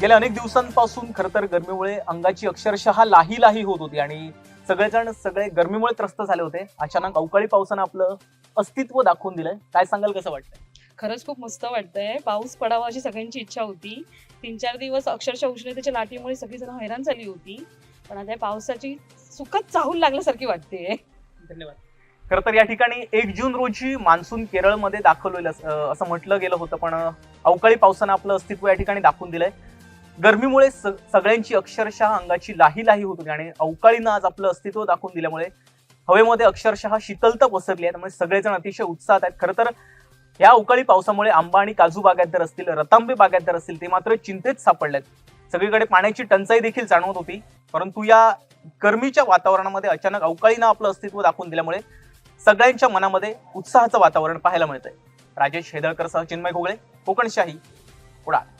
गेल्या अनेक दिवसांपासून खरं तर गरमीमुळे अंगाची अक्षरशः लाही लाही होत होती आणि सगळेजण सगळे गरमीमुळे त्रस्त झाले होते. अचानक अवकाळी पावसानं आपलं अस्तित्व दाखवून दिलंय. काय सांगाल कसं वाटतंय? खरंच खूप मस्त वाटतंय. पाऊस पडावा अशी सगळ्यांची इच्छा होती. तीन चार दिवस अक्षरशः उष्णतेच्या लाटीमुळे सगळीजण हैराण झाली होती. पण आता पावसाची सुखद चाहूल लागल्यासारखी वाटते धन्यवाद. खरं तर या ठिकाणी एक जून रोजी मान्सून केरळमध्ये अस- अं, असं म्हटलं गेलं होतं. पण अवकाळी पावसानं आपलं अस्तित्व या ठिकाणी दाखवून दिलंय. गरमीमुळे स- सगळ्यांची अक्षरशः अंगाची लाही लाही होत होती आणि अवकाळीनं आज आपलं अस्तित्व दाखवून दिल्यामुळे हवेमध्ये अक्षरशः शीतलता पसरली आहे. त्यामुळे सगळेजण अतिशय उत्साहात आहेत. खरं तर या अवकाळी पावसामुळे आंबा आणि काजू बागायतदार असतील रतांबे बागायतदार असतील ते मात्र चिंतेत सापडलेत. सगळीकडे पाण्याची टंचाई देखील जाणवत होती. परंतु या गरमीच्या वातावरणामध्ये अचानक अवकाळीनं आपलं अस्तित्व दाखवून दिल्यामुळे सगळ्यांच्या मनामध्ये उत्साहाचं वातावरण पाहायला मिळतंय. राजेश हेदळकर सह चिन्मय घोगळे कोकणशाही कुडाळ